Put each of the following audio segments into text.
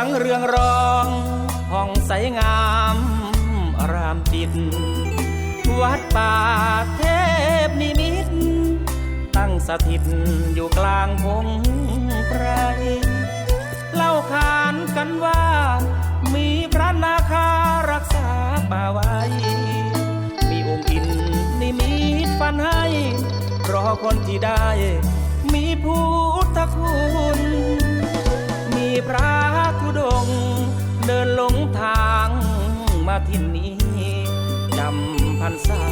องเรืองรองห้องใสงามอารามจิต วัดป่าเทพนิมิต ตั้งสถิตอยู่กลางพงไพรเล่าขานกันว่า มีพระนาคารักษาป่าไว้ มีองค์อินนิมิตฝันให้ รอคนที่ได้ นี้จำพรรษา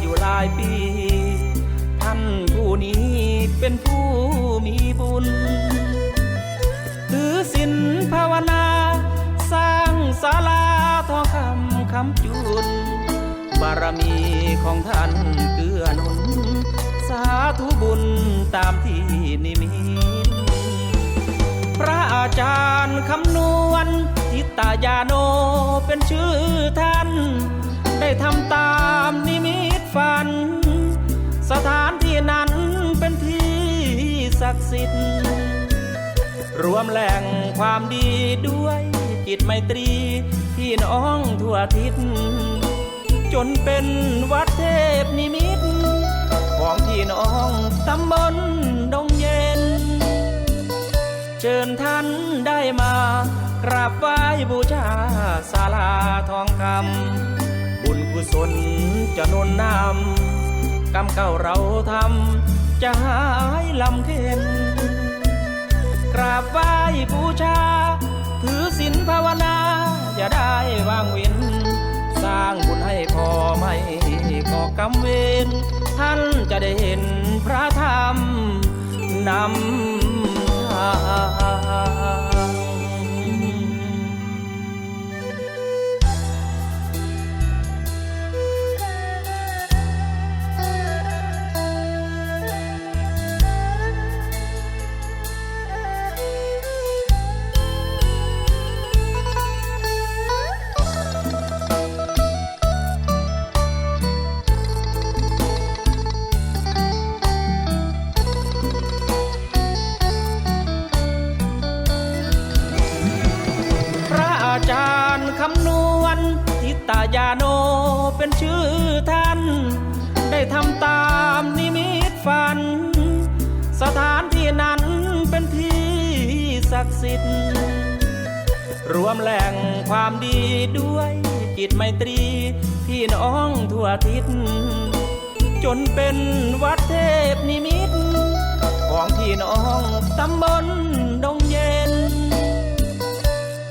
อยู่หลายปี ท่านผู้นี้เป็นผู้มีบุญ ถือศีลภาวนา สร้างศาลาทองคำคำจุน บารมีของท่านเกื้อหนุน สาธุบุญตามที่นิมิตพระอาจารย์คำนวณทิตายาโนเป็นชื่อำตามนิมิตฝัน สถานที่นั้นเป็นที่ศักดิ์สิทธิ์รวมแหล่งความดีด้วยจิตไมตรี พี่น้องทั่วทิศ จนเป็นวัดเทพนิมิต ของพี่น้องตำบลดงเย็น เชิญท่านได้มากราบไหว้บูชาศาลาทองคำ บุญกุศลจะนุนนำกรรมเก่าเราทำจะหายลำเค็นกราบไหว้บูชา ถือศีลภาวนา อย่าได้วางเว้นสร้างบุญให้พอไม่ก่อกรรมเวรท่านจะได้เห็นพระธรรมนำทาง จารย์คำนวณทิตายาโนเป็นชื่อท่าน ได้ทำตามนิมิตฝัน สถานที่นั้นเป็นที่ศักดิ์สิทธิ์รวมแหล่งความดีด้วยจิตไมตรี พี่น้องทั่วทิศ จนเป็นวัดเทพนิมิต ของพี่น้องตำบลดงเย็น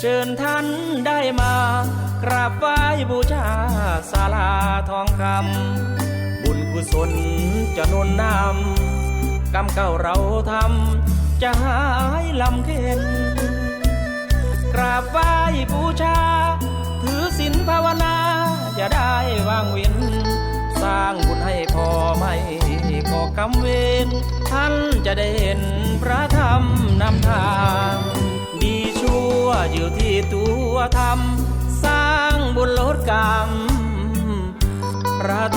เชิญท่าน ศาลาทองคำบุญกุศลจะนุนนำกรรมเก่าเราทำจะหายลำเค็นกราบไหว้บูชา ถือศีลภาวนาอย่าได้วางเว้นสร้างบุญให้พอไม่ก่อกรรมเวรท่านจะได้เห็นพระธรรมนำทาง ดีชั่วอยู่ที่ตัวทำสร้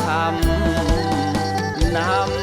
ธรรมนำ